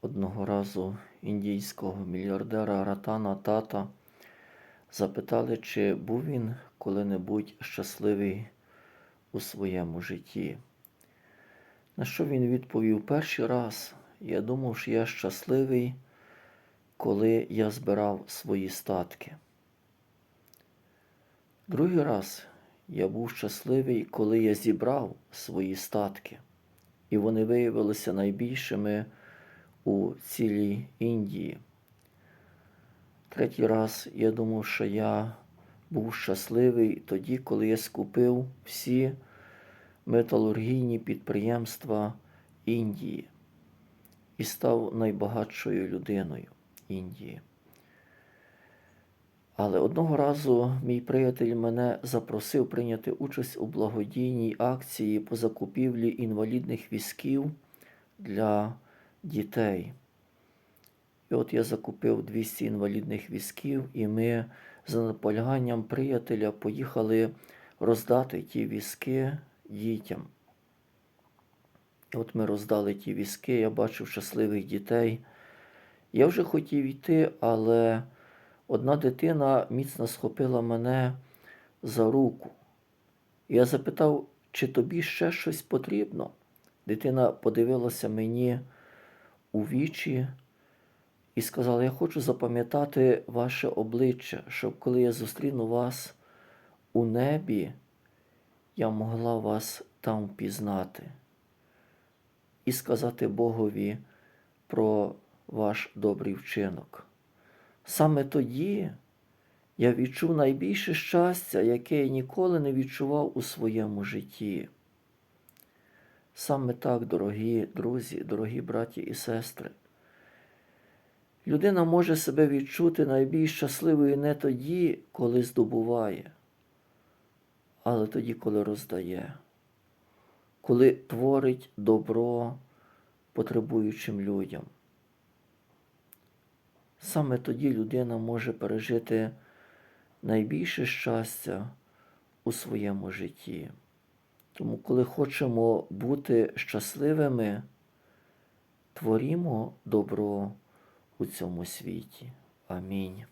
одного разу індійського мільярдера Ратана Тата запитали, чи був він коли-небудь щасливий у своєму житті. На що він відповів перший раз? Я думав, що я щасливий, коли я збирав свої статки. Другий раз я був щасливий, коли я зібрав свої статки, і вони виявилися найбільшими у цілій Індії. Третій раз я думав, що я був щасливий тоді, коли я скупив всі металургійні підприємства Індії і став найбагатшою людиною Індії. Але одного разу мій приятель мене запросив прийняти участь у благодійній акції по закупівлі інвалідних візків для дітей. І от я закупив 200 інвалідних візків, і ми за наполяганням приятеля поїхали роздати ті візки дітям. І от ми роздали ті візки, я бачив щасливих дітей. Я вже хотів йти, але одна дитина міцно схопила мене за руку. Я запитав, чи тобі ще щось потрібно. Дитина подивилася мені у вічі і сказала: Я хочу запам'ятати ваше обличчя, щоб коли я зустріну вас у небі, я могла вас там впізнати і сказати Богові про ваш добрий вчинок. Саме тоді я відчув найбільше щастя, яке я ніколи не відчував у своєму житті. Саме так, дорогі друзі, дорогі браті і сестри. Людина може себе відчути найбільш щасливою не тоді, коли здобуває, але тоді, коли роздає, коли творить добро потребуючим людям. Саме тоді людина може пережити найбільше щастя у своєму житті. Тому, коли хочемо бути щасливими, творімо добро у цьому світі. Амінь.